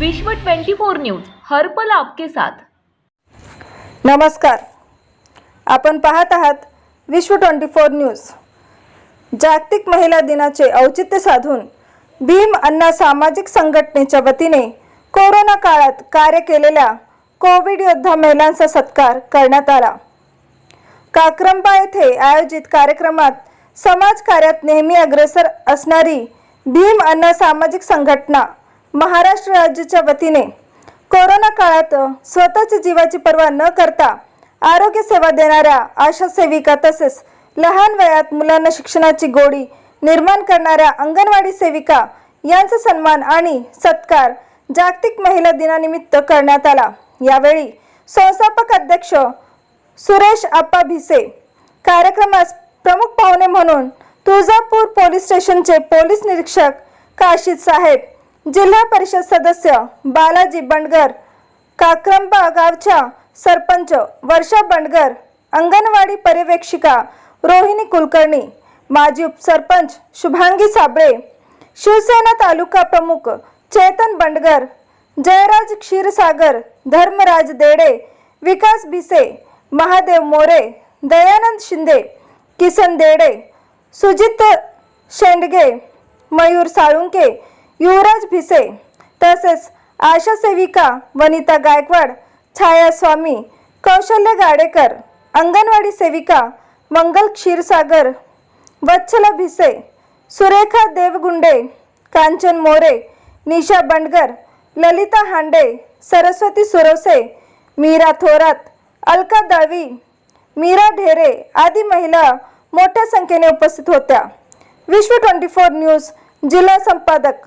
विश्व 24 न्यूज हर आपके साथ. नमस्कार. आपण पाहत आहात विश्व ट्वेंटी फोर न्यूज. जागतिक महिला दिनाचे औचित्य साधून भीम अण्णा सामाजिक संघटनेच्या वतीने कोरोना काळात कार्य केलेल्या कोविड योद्धा महिलांचा सत्कार करण्यात आला. काक्रंबा येथे आयोजित कार्यक्रमात समाजकार्यात नेहमी अग्रेसर असणारी भीम अन्ना सामाजिक संघटना महाराष्ट्र राज्याच्या वतीने कोरोना काळात स्वतःच्या जीवाची पर्वा न करता आरोग्य सेवा देणाऱ्या आशा सेविका तसेच लहान वयात मुलांना शिक्षणाची गोडी निर्माण करणाऱ्या अंगणवाडी सेविका यांचा सन्मान आणि सत्कार जागतिक महिला दिनानिमित्त करण्यात आला. यावेळी संस्थापक अध्यक्ष सुरेश आप्पा भिसे कार्यक्रमास प्रमुख पाहुणे म्हणून तुळजापूर पोलीस स्टेशनचे पोलीस निरीक्षक काशीद साहेब जिल्हा परिषद सदस्य बालाजी बंडगर काक्रंबा गावच्या सरपंच वर्षा बंडगर अंगणवाडी पर्यवेक्षिका रोहिणी कुलकर्णी माजी उपसरपंच शुभांगी साबळे शिवसेना तालुका प्रमुख चेतन बंडगर जयराज क्षीरसागर धर्मराज देडे विकास भिसे महादेव मोरे दयानंद शिंदे किसन देडे सुजित शेंडगे मयूर साळुंके युवराज भिसे तसेच आशा सेविका वनिता गायकवाड छाया स्वामी कौशल्य गाडेकर अंगणवाडी सेविका मंगल क्षीरसागर वत्सला भिसे सुरेखा देवगुंडे कांचन मोरे निशा बंडगर ललिता हांडे सरस्वती सुरवसे मीरा थोरात अलका दळवी मीरा ढेरे आदी महिला मोठ्या संख्येने उपस्थित होत्या. विश्व ट्वेंटी फोर न्यूज जिल्हा संपादक